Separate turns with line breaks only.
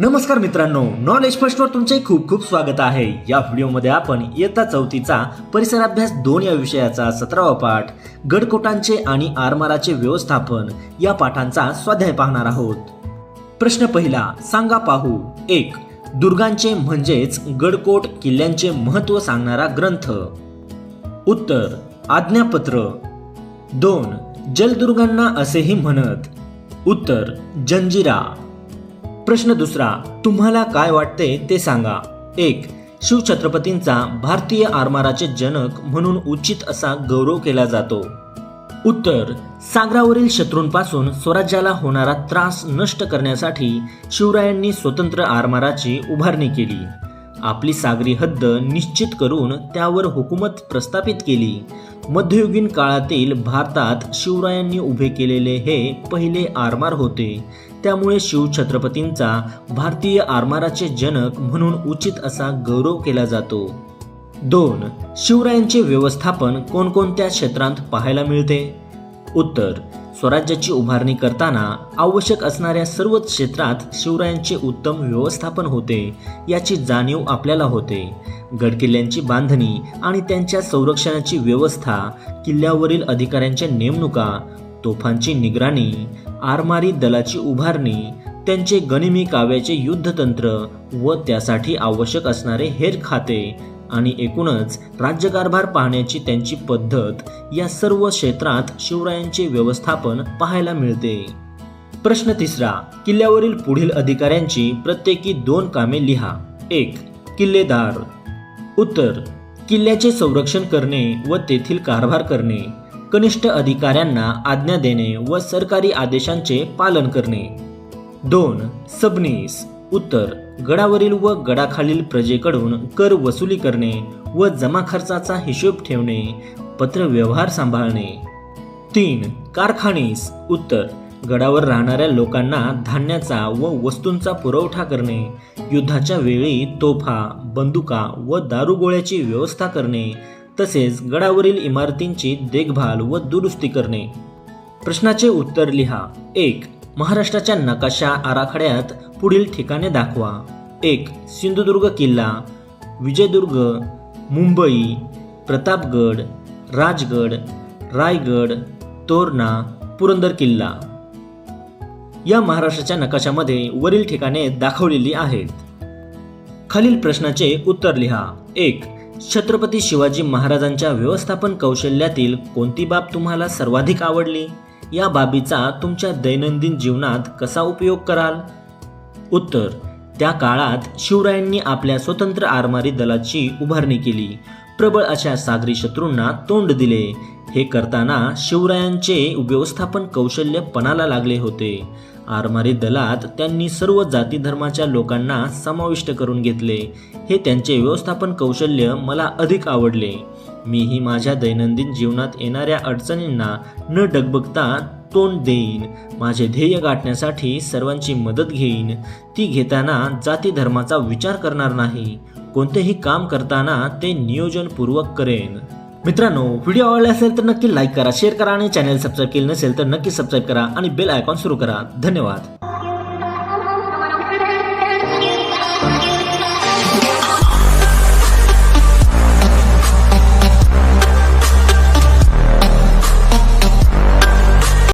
नमस्कार मित्रांनो knowledge first var तुमचे खूप खूप स्वागत आहे. या व्हिडिओमध्ये आपण इयत्ता चौथीचा परिसर अभ्यास दोन या विषयाचा सतरावा पाठ गडकोटांचे आणि आरमाराचे व्यवस्थापन या पाठांचा स्वाध्याय पाहणार आहोत. प्रश्न पहिला सांगा पाहू. एक दुर्गांचे म्हणजेच गडकोट किल्ल्यांचे महत्त्व सांगणारा ग्रंथ. उत्तर आज्ञापत्र. दोन जलदुर्गांना असेही म्हणत. उत्तर जंजिरा. प्रश्न दुसरा तुम्हाला काय वाटते ते सांगा. एक शिवछत्रपतींचा भारतीय आरमाराचे जनक म्हणून उचित असा गौरव केला जातो. उत्तर सागरावरील शत्रूंपासून स्वराज्याला होणारा त्रास नष्ट करण्यासाठी शिवरायांनी स्वतंत्र आरमाराची उभारणी केली. आपली सागरी हद्द निश्चित करून त्यावर हुकूमत प्रस्थापित केली. मध्ययुगीन काळातील भारतात शिवरायांनी उभे केलेले हे पहिले आरमार होते. त्यामुळे शिवछत्रपतींचा भारतीय आरमाराचे जनक म्हणून उचित असा गौरव केला जातो. दोन शिवरायांचे व्यवस्थापन कोणकोणत्या क्षेत्रांत पाहायला मिळते? उत्तर स्वराज्याची उभारणी करताना आवश्यक असणाऱ्या सर्वच क्षेत्रात शिवरायांचे उत्तम व्यवस्थापन होते याची जाणीव आपल्याला होते. गडकिल्ल्यांची बांधणी आणि त्यांच्या संरक्षणाची व्यवस्था किल्ल्यावरील अधिकाऱ्यांच्या नेमणुका तोफांची निगराणी आरमारी दलाची उभारणी त्यांचे गनिमी काव्याचे युद्धतंत्र व त्यासाठी आवश्यक असणारे हेर खाते आणि एकूणच राज्यकारभार पाहण्याची त्यांची पद्धत या सर्व क्षेत्रात शिवरायांचे व्यवस्थापन पाहायला मिळते. प्रश्न तिसरा किल्ल्यावरील पुढील अधिकाऱ्यांची प्रत्येकी दोन कामे लिहा. एक किल्लेदार. उत्तर किल्ल्याचे संरक्षण करणे व तेथील कारभार करणे. कनिष्ठ अधिकाऱ्यांना आज्ञा देणे व सरकारी आदेशांचे पालन करणे. दोन सबनीस उत्तर गडावरील व गडाखालील प्रजेकडून कर वसुली करणे व जमा खर्चाचा हिशोब ठेवणे पत्रव्यवहार सांभाळणे. तीन कारखानीस उत्तर गडावर राहणाऱ्या लोकांना धान्याचा व वस्तूंचा पुरवठा करणे युद्धाच्या वेळी तोफा बंदुका व दारुगोळ्याची व्यवस्था करणे तसेच गडावरील इमारतींची देखभाल व दुरुस्ती करणे. प्रश्नाचे उत्तर लिहा. एक महाराष्ट्राच्या नकाशा आराखड्यात पुढील ठिकाणे दाखवा. एक सिंधुदुर्ग किल्ला विजयदुर्ग मुंबई प्रतापगड राजगड रायगड तोरणा पुरंदर किल्ला. या महाराष्ट्राच्या नकाशामध्ये वरील ठिकाणे दाखवलेली आहेत. खालील प्रश्नाचे उत्तर लिहा. एक छत्रपती शिवाजी महाराजांच्या व्यवस्थापन कौशल्यातील कोणती बाब तुम्हाला सर्वाधिक आवडली? या बाबीचा तुमच्या दैनंदिन जीवनात कसा उपयोग कराल? उत्तर त्या काळात शिवरायांनी आपल्या स्वतंत्र आरमारी दलाची उभारणी केली. प्रबळ अशा सागरी शत्रूंना तोंड दिले. हे करताना शिवरायांचे व्यवस्थापन कौशल्य पणाला लागले होते. आरमारी दलात त्यांनी सर्व जाती धर्माच्या लोकांना समाविष्ट करून घेतले. हे त्यांचे व्यवस्थापन कौशल्य मला अधिक आवडले. मीही माझ्या दैनंदिन जीवनात येणाऱ्या अडचणींना न डगबगता तोंड देईन. माझे ध्येय गाठण्यासाठी सर्वांची मदत घेईन. ती घेताना जाती धर्माचा विचार करणार नाही. कोणतेही काम करताना ते नियोजनपूर्वक करेन. मित्रांनो व्हिडिओ आवडला असेल तर नक्की लाईक करा शेअर करा आणि चॅनल सबस्क्राईब केलं नसेल तर नक्की सबस्क्राईब करा आणि बेल आयकॉन सुरू करा. धन्यवाद.